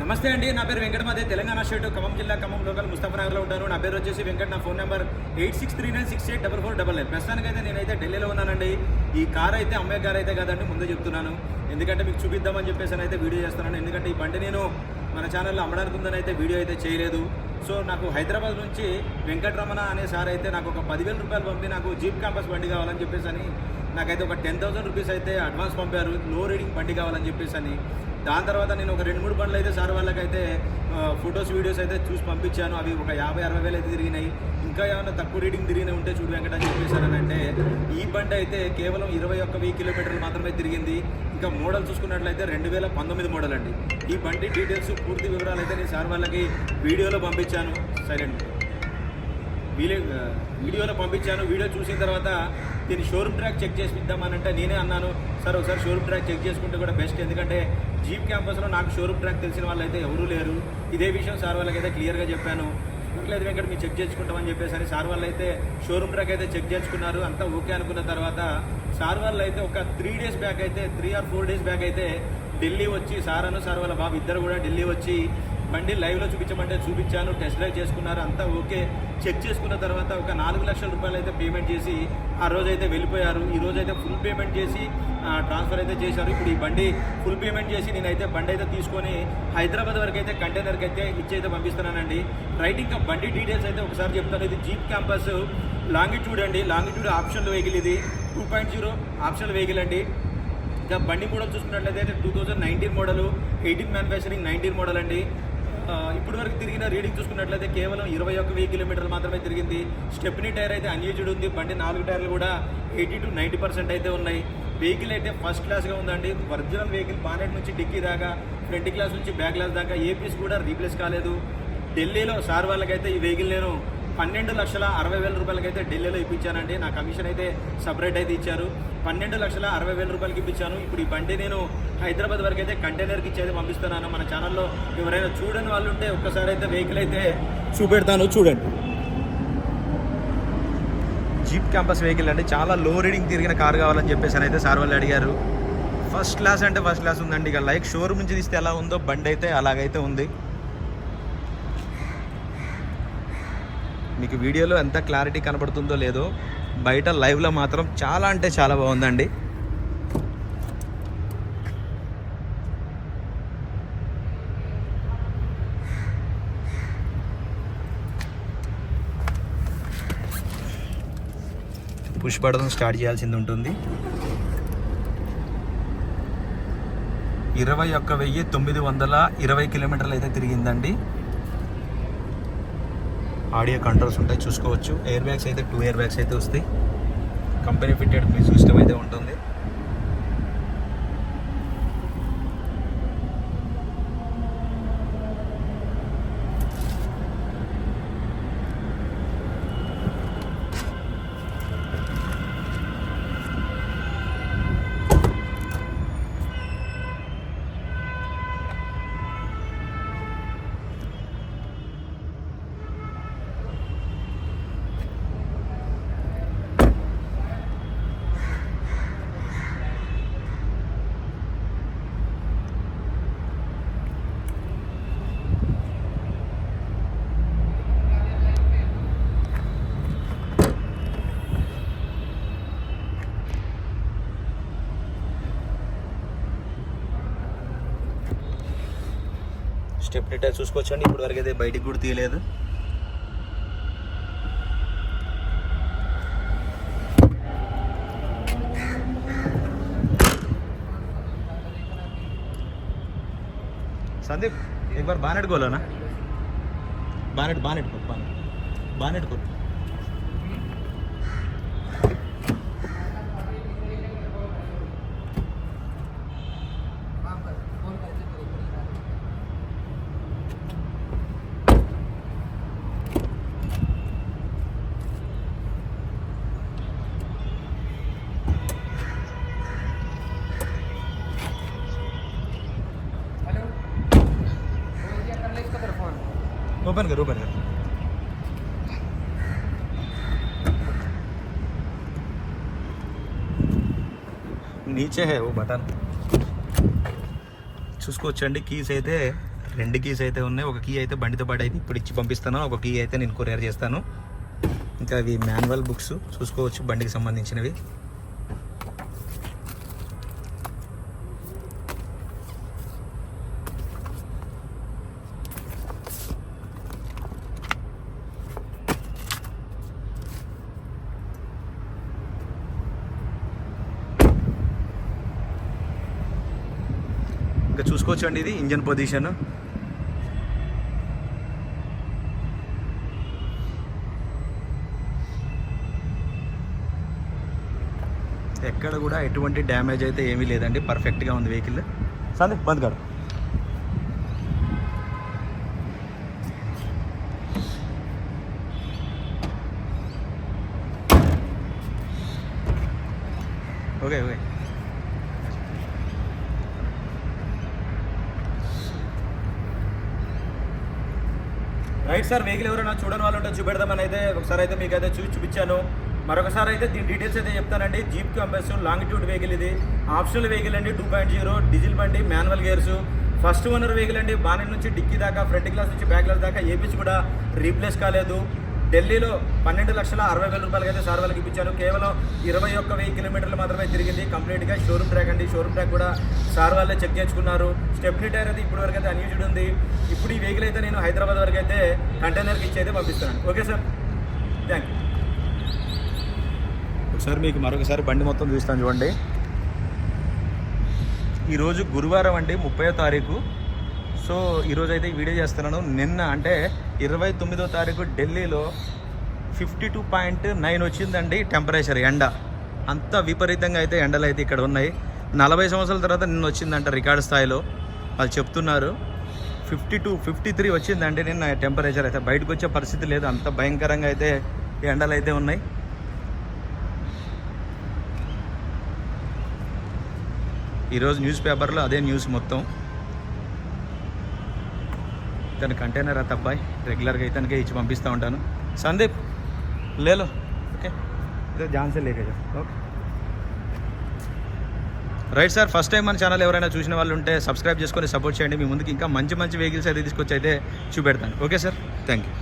నమస్తే అండి నా పేరు వెంకటమాదే తెలంగాణ స్టేట్ ఖమ్మం జిల్లా ఖమ్మం లోకల్ ముస్తఫానగర్లో ఉంటాను. నా పేరు వచ్చేసి వెంకట నా phone number eight six three nine six eight double four double nine ప్రస్తుతానికైతే నేనైతే ఢిల్లీలో ఉన్నానండి. ఈ కార్ అయితే అమ్మాయి కార్ అయితే కాదండి ముందే చెప్తున్నాను. ఎందుకంటే మీకు చూపిద్దామని చెప్పేసి అయితే వీడియో చేస్తున్నాను. ఎందుకంటే ఈ బండి నేను మన ఛానల్లో అమ్మడానికి ఉందని అయితే వీడియో అయితే చేయలేదు. సో నాకు హైదరాబాద్ నుంచి వెంకటరమణ అనే సార్ అయితే నాకు ఒక పదివేల రూపాయలు పంపి నాకు జీప్ క్యాంపస్ బండి కావాలని చెప్పేసి అని నాకైతే ఒక టెన్ థౌసండ్ రూపీస్ అయితే అడ్వాన్స్ పంపారు. లో రీడింగ్ బండి కావాలని చెప్పేసి అని. దాని తర్వాత నేను ఒక రెండు మూడు బండ్లు అయితే సార్ వాళ్ళకైతే ఫొటోస్ వీడియోస్ అయితే చూసి పంపించాను. అవి ఒక యాభై అరవై వేలు అయితే తిరిగినాయి. ఇంకా ఏమైనా తక్కువ రీడింగ్ తిరిగినాయి ఉంటే చూడు వెంకట అని చెప్పేశారనంటే ఈ బండి అయితే కేవలం ఇరవై ఒక్క వెయ్యి కిలోమీటర్లు మాత్రమే తిరిగింది. ఇంకా మోడల్ చూసుకున్నట్లయితే రెండు వేల పంతొమ్మిది మోడల్ అండి. ఈ బండి డీటెయిల్స్ పూర్తి వివరాలు అయితే నేను సార్ వాళ్ళకి వీడియోలో పంపించాను. సైలెంట్. వీడియో వీడియోలో పంపించాను. వీడియో చూసిన తర్వాత దీన్ని షోరూమ్ ట్రాక్ చెక్ చేసి ఇద్దామనంటే నేనే అన్నాను సార్ ఒకసారి షోరూమ్ ట్రాక్ చెక్ చేసుకుంటే కూడా బెస్ట్ ఎందుకంటే జీప్ క్యాంపస్లో నాకు షోరూమ్ ట్రాక్ తెలిసిన వాళ్ళు అయితే ఎవరూ లేరు. ఇదే విషయం సార్ వాళ్ళకైతే క్లియర్గా చెప్పాను. లేదు వెంకట మీరు చెక్ చేసుకుంటామని చెప్పేసి సార్ వాళ్ళు అయితే షోరూమ్ ట్రాక్ అయితే చెక్ చేసుకున్నారు. అంతా ఓకే అనుకున్న తర్వాత సార్ వాళ్ళు అయితే ఒక త్రీ డేస్ బ్యాక్ అయితే three or four days back అయితే ఢిల్లీ వచ్చి సార్ అను సార్ వాళ్ళ బాబు ఇద్దరు కూడా ఢిల్లీ వచ్చి బండి లైవ్లో చూపించమంటే చూపించాను టెస్ట్ డ్రైవ్ చేసుకున్నారు. అంతా ఓకే చెక్ చేసుకున్న తర్వాత ఒక నాలుగు లక్షల రూపాయలు అయితే పేమెంట్ చేసి ఆ రోజు అయితే వెళ్ళిపోయారు. ఈ రోజు అయితే ఫుల్ పేమెంట్ చేసి ట్రాన్స్ఫర్ అయితే చేశారు. ఇప్పుడు ఈ బండి ఫుల్ పేమెంట్ చేసి నేనైతే బండి అయితే తీసుకొని హైదరాబాద్ వరకు అయితే కంటైనర్కి అయితే ఇచ్చి అయితే పంపిస్తున్నానండి. రైట్ ఇంకా బండి డీటెయిల్స్ అయితే ఒకసారి చెప్తాను. ఇది జీప్ క్యాంపస్ లాంగిట్యూడ్ అండి. లాంగిట్యూడ్ ఆప్షనల్ వెహికల్ ఇది. Two point zero optional vehicle అండి. ఇంకా బండి మోడల్ చూసుకున్నట్లయితే two thousand nineteen model eighteen manufacturing nineteen model అండి. ఇప్పుడు వరకు తిరిగిన రీడింగ్ చూసుకున్నట్లయితే కేవలం ఇరవై ఒక్క వెయ్యి కిలోమీటర్లు మాత్రమే తిరిగింది. స్టెప్నీ టైర్ అయితే అన్యూజ్డ్ ఉంది. బండి నాలుగు టైర్లు కూడా ఎయిటీ టు నైంటీ పర్సెంట్ అయితే ఉన్నాయి. వెహికల్ అయితే ఫస్ట్ క్లాస్గా ఉందండి. ఒరిజినల్ వెహికల్ బానెట్ నుంచి డిక్కీ దాకా ఫ్రంట్ క్లాస్ నుంచి బ్యాక్ క్లాస్ దాకా ఏ పీస్ కూడా రీప్లేస్ కాలేదు. ఢిల్లీలో సార్ వాళ్ళకైతే ఈ వెహికల్ నేను పన్నెండు లక్షల అరవై వేల రూపాయలకి అయితే ఢిల్లీలో ఇప్పించానండి. నా కమిషన్ అయితే సపరేట్ అయితే ఇచ్చారు. పన్నెండు లక్షల అరవై వేల రూపాయలకి ఇప్పించాను. ఇప్పుడు ఈ బండి నేను హైదరాబాద్ వరకు అయితే కంటైనర్కి ఇచ్చేది పంపిస్తున్నాను. మన ఛానల్లో ఎవరైనా చూడని వాళ్ళు ఉంటే ఒక్కసారి అయితే వెహికల్ అయితే చూపెడతాను. చూడండి. జీప్ క్యాంపస్ వెహికల్ అండి. చాలా లో రీడింగ్ తిరిగిన కార్ కావాలని చెప్పేసి అయితే సార్ వాళ్ళు అడిగారు. ఫస్ట్ క్లాస్ అంటే ఫస్ట్ క్లాస్ ఉందండి. ఇక లైక్ షోరూమ్ నుంచి తీస్తే ఎలా ఉందో బండి అయితే అలాగైతే ఉంది. మీకు వీడియోలో ఎంత క్లారిటీ కనబడుతుందో లేదో బయట లైవ్లో మాత్రం చాలా అంటే చాలా బాగుందండి. పుష్ బటన్ స్టార్ట్ చేయాల్సింది ఉంటుంది. ఇరవై ఒక్క వెయ్యి తొమ్మిది వందల ఇరవై కిలోమీటర్లు అయితే తిరిగిందండి. ఆడియో కంట్రోల్స్ ఉంటాయి చూసుకోవచ్చు. ఎయిర్ బ్యాగ్స్ అయితే టూ ఎయిర్ బ్యాగ్స్ అయితే వస్తాయి. కంపెనీ ఫిట్టెడ్ మీ సిస్టమ్ అయితే ఉంటుంది. స్టెప్ డీటెయిల్ చూసుకోవచ్చండి ఇప్పుడు వరకు అయితే బయటికి కూడా తీయలేదు संदीप एक बार बानेट खोलो ना बानेट बानेट खोल बानेट बानेट खोल फोन ओपन कर ओपन कर नीचे है वो బటన్ చూసుకోవచ్చండి కీస్ అయితే రెండు కీస్ అయితే ఉన్నాయి ఒక కీ అయితే బండితో పాటు అయితే ఇప్పుడు ఇచ్చి పంపిస్తాను ఒక కీ అయితే నేను కొరియర్ చేస్తాను ఇంకా అవి మాన్యువల్ బుక్స్ చూసుకోవచ్చు బండికి సంబంధించినవి ఇంకా చూసుకోవచ్చు అండి ఇది ఇంజన్ పొజిషన్. ఎక్కడ కూడా ఎటువంటి డ్యామేజ్ అయితే ఏమీ లేదండి. పర్ఫెక్ట్గా ఉంది వెహికల్ సందే బంద్ కాదు okay okay right sir vehicle ఎవరైనా చూడని వాళ్ళు ఉంటే చూపెడదామని అయితే ఒకసారి అయితే మీకు అయితే చూసి చూపించాను. మరొకసారి అయితే దీని డీటెయిల్స్ అయితే చెప్తానండి. జీప్ కంపెస్ లాంగిట్యూడ్ వెహికల్ ఇది. ఆప్షనల్ వెహికల్ అండి టూ పాయింట్ జీరో డీజిల్ బండి manual gears first owner vehicle అండి. బానెట్ నుంచి డిక్కీ దాకా ఫ్రంట్ గ్లాస్ నుంచి బ్యాక్ గ్లాస్ దాకా ఏపీస్ కూడా రీప్లేస్ కాలేదు. ఢిల్లీలో పన్నెండు లక్షల అరవై వేల రూపాయలకి అయితే సార్ వాళ్ళకి ఇప్పించారు. కేవలం ఇరవై ఒక్క వెయ్యి కిలోమీటర్లు మాత్రమే తిరిగింది. కంప్లీట్గా షోరూమ్ ట్రాక్ అండి. షోరూమ్ ట్రాక్ కూడా సార్ వాళ్ళే చెక్ చేసుకున్నారు స్టెప్నీ టైర్ అయితే ఇప్పుడు వరకు అయితే అన్యూజ్డ్ ఉంది. ఇప్పుడు ఈ వెహికల్ అయితే నేను హైదరాబాద్ వరకు అయితే కంటైనర్కి ఇచ్చి అయితే పంపిస్తాను ఓకే సార్. థ్యాంక్ యూ ఒకసారి మీకు మరొకసారి బండి మొత్తం చూస్తాను చూడండి. ఈరోజు గురువారం అండి ముప్పై తారీఖు. సో ఈరోజు అయితే వీడియో చేస్తున్నాను. నిన్న అంటే ఇరవై తొమ్మిదో తారీఖు ఢిల్లీలో ఫిఫ్టీ టూ పాయింట్ నైన్ వచ్చిందండి టెంపరేచర్ ఎండ. అంత విపరీతంగా అయితే ఎండలు అయితే ఇక్కడ ఉన్నాయి. నలభై సంవత్సరాల తర్వాత నిన్న వచ్చిందంట రికార్డు స్థాయిలో. వాళ్ళు చెప్తున్నారు. ఫిఫ్టీ టూ ఫిఫ్టీ త్రీ వచ్చిందండి నిన్న టెంపరేచర్ అయితే. బయటకు వచ్చే పరిస్థితి లేదు. అంత భయంకరంగా అయితే ఎండలు అయితే ఉన్నాయి. ఈరోజు న్యూస్ పేపర్లో అదే న్యూస్ మొత్తం. తన కంటైనర్ అత్త అబ్బాయి రెగ్యులర్గా ఇతనికే ఇచ్చి పంపిస్తూ ఉంటాను. సందీప్ లేలో. ఓకే. ఇదే ఝాన్సీ లేకే okay. Right sir first time మన ఛానల్ ఎవరైనా చూసిన వాళ్ళు ఉంటే సబ్స్క్రైబ్ చేసుకొని సపోర్ట్ చేయండి. మీ ముందుకి ఇంకా మంచి మంచి వెహికల్స్ అయితే తీసుకొచ్చి అయితే చూపెడతాను. Okay sir thank you